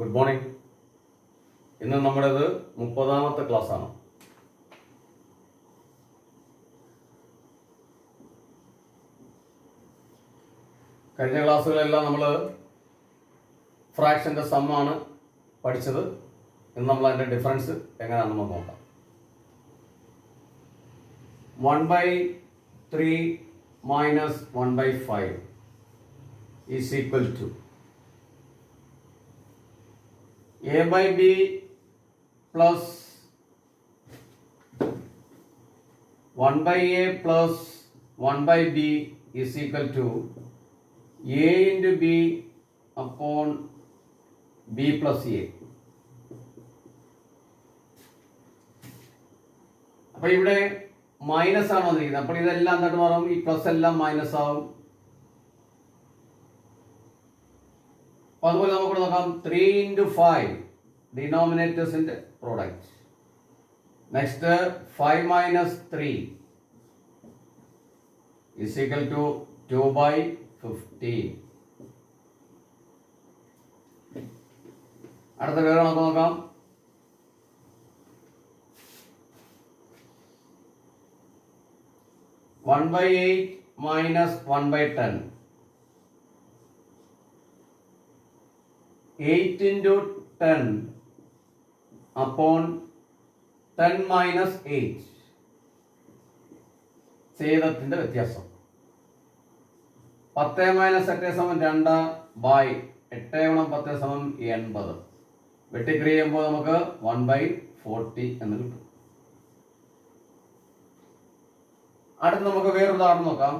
Good morning ഇന്ന് നമ്മുടേത് മുപ്പതാമത്തെ ക്ലാസ്സാണ്. കഴിഞ്ഞ ക്ലാസ്സുകളെല്ലാം നമ്മൾ ഫ്രാക്ഷന്റെ സമ്മാണ് പഠിച്ചത്. ഇന്ന് നമ്മൾ അതിന്റെ ഡിഫറൻസ് എങ്ങനെയാണെന്ന് നോക്കാം. One by three minus one by five is equal to a by b plus 1 by a plus 1 by b is equal to A into B upon B plus A അപ്പോൾ ഇവിടെ മൈനസ് ആണ് വന്നിരിക്കുന്നത്. അപ്പോൾ ഇതെല്ലാം എന്താണ് മാറും? ഈ പ്ലസ് എല്ലാം മൈനസ് ആവും. അപ്പോൾ അതുപോലെ നമുക്ക് നോക്കാം. Three into five ഡിനോമിനേറ്റേഴ്സിന്റെ product next five minus three is equal to two by fifteen അടുത്ത വേറെ നമുക്ക് നോക്കാം. One by eight minus one by ten 8 into 10 upon 10 minus 8 ഛേദത്തിന്റെ വ്യത്യാസം. പത്ത് മൈനസ് എട്ട് സമം രണ്ട് ബൈ എട്ട് ഗുണം പത്ത് സമം എൺപത്. വെട്ടിക്രിയ ചെയ്യുമ്പോൾ നമുക്ക് വൺ ബൈ ഫോർട്ടി എന്ന് കിട്ടും. അടുത്ത് നമുക്ക് വേറൊരു ഉദാഹരണം നോക്കാം.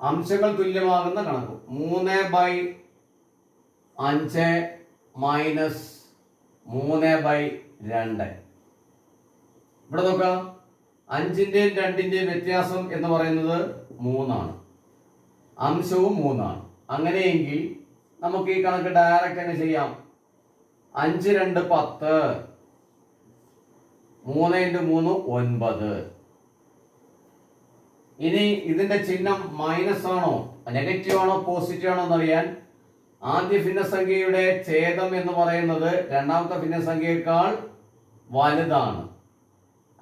അംശങ്ങൾ തുല്യമാകുന്ന കണക്ക്. മൂന്ന് ബൈ അഞ്ച് മൈനസ് മൂന്ന് ബൈ രണ്ട്. ഇവിടെ നോക്കാം. അഞ്ചിന്റെയും രണ്ടിന്റെയും വ്യത്യാസം എന്ന് പറയുന്നത് മൂന്നാണ്. അംശവും മൂന്നാണ്. അങ്ങനെയെങ്കിൽ നമുക്ക് ഈ കണക്ക് ഡയറക്റ്റ് തന്നെ ചെയ്യാം. അഞ്ച് രണ്ട് പത്ത്. മൂന്ന് ഇന്റു മൂന്ന് ഒൻപത്. ഇനി ഇതിന്റെ ചിഹ്നം മൈനസ് ആണോ നെഗറ്റീവ് ആണോ പോസിറ്റീവ് ആണോ എന്നറിയാൻ ആദ്യ ഭിന്നസംഖ്യയുടെ ഛേദം എന്ന് പറയുന്നത് രണ്ടാമത്തെ ഭിന്നസംഖ്യയേക്കാൾ വലുതാണ്.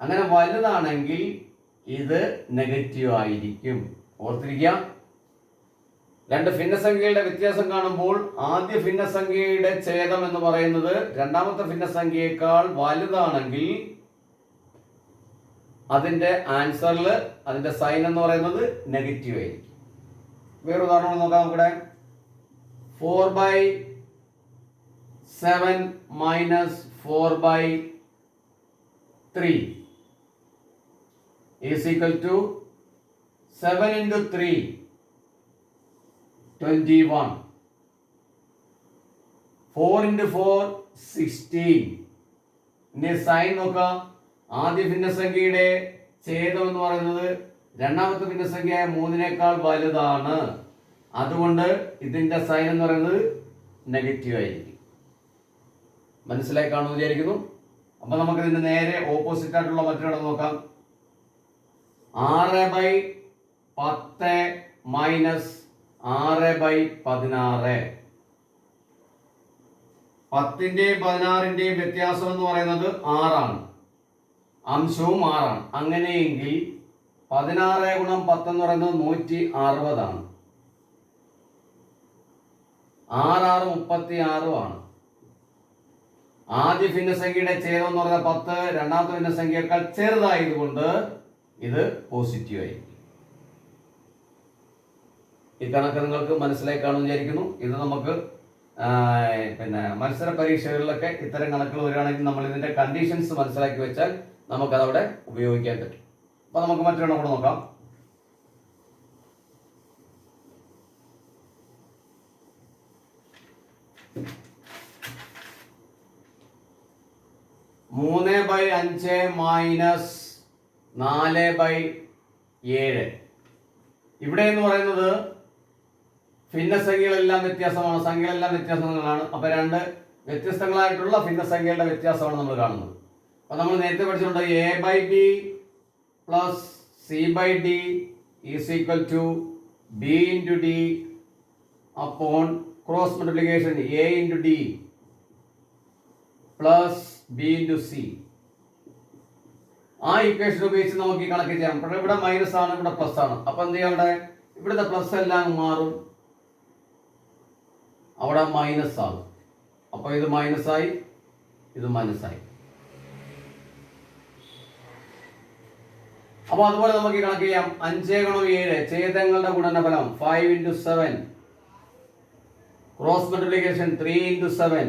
അങ്ങനെ വലുതാണെങ്കിൽ ഇത് നെഗറ്റീവ് ആയിരിക്കും. ഓർത്തിരിക്കുക. രണ്ട് ഭിന്നസംഖ്യയുടെ വ്യത്യാസം കാണുമ്പോൾ ആദ്യ ഭിന്നസംഖ്യയുടെ ഛേദം എന്ന് പറയുന്നത് രണ്ടാമത്തെ ഭിന്നസംഖ്യയേക്കാൾ വലുതാണെങ്കിൽ അതിന്റെ ആൻസറിൽ അതിന്റെ സൈൻ എന്ന് പറയുന്നത് നെഗറ്റീവ് ആയിരിക്കും. വേറെ ഉദാഹരണം നോക്കാം നമുക്കിവിടെ. Four by seven minus four by three is equal to seven into three twenty one four into four sixteen ഇനി സൈൻ നോക്കാം ആദ്യ ഭിന്നസംഖ്യയുടെ ഛേദം എന്ന് പറയുന്നത് രണ്ടാമത്തെ ഭിന്നസംഖ്യ മൂന്നിനേക്കാൾ വലുതാണ്. അതുകൊണ്ട് ഇതിന്റെ സൈൻ എന്ന് പറയുന്നത് നെഗറ്റീവ് ആയിരിക്കും. മനസ്സിലായി കാണുമെന്ന് വിചാരിക്കുന്നു? അപ്പൊ നമുക്ക് ഇതിന്റെ നേരെ ഓപ്പോസിറ്റ് ആയിട്ടുള്ള മറ്റൊരിടം നോക്കാം. ആറ് ബൈ പത്ത് മൈനസ് ആറ് ബൈ പതിനാറ്. പത്തിന്റെയും പതിനാറിന്റെയും വ്യത്യാസം എന്ന് പറയുന്നത് ആറാണ്. അംശവും ആറാണ്. അങ്ങനെയെങ്കിൽ പതിനാറ് ഗുണം പത്ത് എന്ന് പറയുന്നത് നൂറ്റി അറുപതാണ്. ആറാറ് മുപ്പത്തി ആണ്. ആദ്യ ഭിന്നസംഖ്യയുടെ ചേരം എന്ന് പറഞ്ഞ പത്ത് രണ്ടാമത്തെ ഭിന്നസംഖ്യയേക്കാൾ ചെറുതായതുകൊണ്ട് ഇത് പോസിറ്റീവ് ആയിരിക്കും. ഈ കണക്ക് നിങ്ങൾക്ക് മനസ്സിലായി കാണുമെന്ന് വിചാരിക്കുന്നു. ഇത് നമുക്ക് പിന്നെ മത്സര പരീക്ഷകളിലൊക്കെ ഇത്തരം കണക്കുകൾ വരികയാണെങ്കിൽ നമ്മൾ ഇതിന്റെ കണ്ടീഷൻസ് മനസ്സിലാക്കി വെച്ചാൽ നമുക്കതവിടെ ഉപയോഗിക്കാൻ പറ്റും. അപ്പോൾ നമുക്ക് മറ്റൊരെണ്ണം കൂടെ നോക്കാം. മൂന്ന് ബൈ അഞ്ച് മൈനസ് നാല് ബൈ ഏഴ്. ഇവിടെ എന്ന് പറയുന്നത് ഭിന്നസംഖ്യകളെല്ലാം വ്യത്യാസമാണ്. സംഖ്യകളെല്ലാം വ്യത്യാസങ്ങളാണ്. അപ്പൊ രണ്ട് വ്യത്യസ്തങ്ങളായിട്ടുള്ള ഭിന്നസംഖ്യകളുടെ വ്യത്യാസമാണ് നമ്മൾ കാണുന്നത്. അപ്പൊ നമ്മൾ നേരത്തെ പഠിച്ചിട്ടുണ്ട് A by B plus C by D is equal to B into D upon cross multiplication A into D plus B into C ആ ഇക്വേഷൻ ഉപയോഗിച്ച് നമുക്ക് കണക്ക് ചെയ്യാം. പക്ഷേ ഇവിടെ മൈനസ് ആണ് ഇവിടെ പ്ലസ് ആണ്. അപ്പൊ എന്ത് ചെയ്യാം ഇവിടെ? ഇവിടുത്തെ പ്ലസ് എല്ലാം മാറും. അവിടെ മൈനസ് ആകും. അപ്പോൾ ഇത് മൈനസ് ആയി ഇത് മൈനസ് ആയി. അപ്പൊ അതുപോലെ നമുക്ക് കണക്ക് ചെയ്യാം. അഞ്ചേ ഗുണം ഏഴ് ഛേദങ്ങളുടെ ഗുണനഫലം five into seven cross multiplication three into seven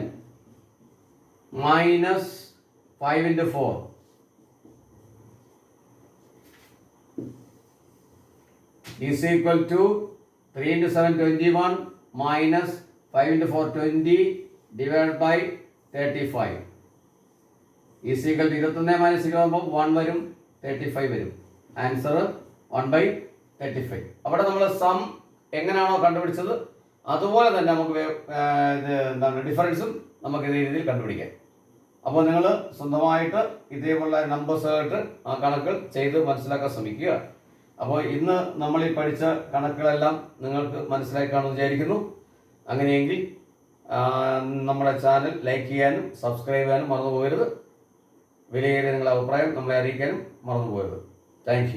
minus five into four is equal to 3 into 7 21 minus 5 into 4 20 divided by 35 is equal to 21 minus ഇരുപതുമ്പോൾ one വരും തേർട്ടി ഫൈവ് വരും. Answer one by thirty five അവിടെ നമ്മൾ some എങ്ങനെയാണോ കണ്ടുപിടിച്ചത് അതുപോലെ തന്നെ നമുക്ക് ഇത് എന്താണ് ഡിഫറൻസും നമുക്ക് ഇതേ രീതിയിൽ കണ്ടുപിടിക്കാം. അപ്പോൾ നിങ്ങൾ സ്വന്തമായിട്ട് ഇതേപോലുള്ള നമ്പേഴ്സായിട്ട് ആ കണക്കുകൾ ചെയ്ത് മനസ്സിലാക്കാൻ ശ്രമിക്കുക. അപ്പോൾ ഇന്ന് നമ്മൾ ഈ പഠിച്ച കണക്കുകളെല്ലാം നിങ്ങൾക്ക് മനസ്സിലായി കാണുമെന്ന് വിചാരിക്കുന്നു. അങ്ങനെയെങ്കിൽ നമ്മുടെ ചാനൽ ലൈക്ക് ചെയ്യാനും സബ്സ്ക്രൈബ് ചെയ്യാനും മറന്നു പോകരുത് വിലയേറിയ നിങ്ങളുടെ അഭിപ്രായം നമ്മളെ അറിയിക്കാനും മറന്നു പോകരുത് താങ്ക്